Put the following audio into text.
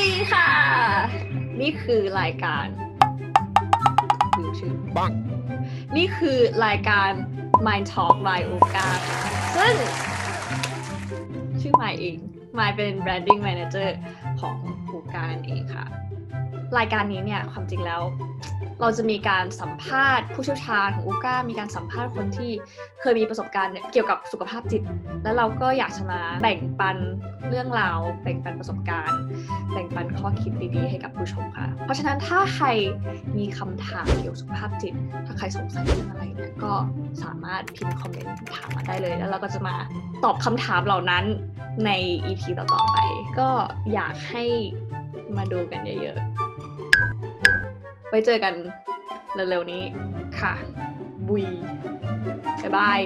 ดีค่ะ นี่คือรายการดูชื่อปังนี่คือรายการ Mind Talk by Oka ค่ะซึ่ง ชื่อมายเองมายเป็น branding manager ของโอกานั่นเองค่ะ รายการนี้เนี่ยความจริงแล้ว เราจะมีการสัมภาษณ์ผู้เชี่ยวชาญของอูก้ามีการสัมภาษณ์คนที่เคยมีประสบการณ์เนี่ยเกี่ยวกับสุขภาพจิต แล้วเราก็อยากจะมาแบ่งปันเรื่องราวแบ่งปันประสบการณ์แบ่ง ปันข้อคิดดีๆให้กับผู้ชมค่ะ เพราะฉะนั้นถ้าใครมีคำถามเกี่ยวกับสุขภาพจิต ถ้าใครสงสัยเรื่องอะไรเนี่ยก็สามารถพิมพ์คอมเมนต์ถามมาได้เลย แล้วเราก็จะมาตอบคำถามเหล่านั้นใน EP ต่อๆไป ก็อยากให้มาดูกันเยอะๆ ไว้เจอกันเร็วๆนี้ค่ะ บุย บ๊ายบาย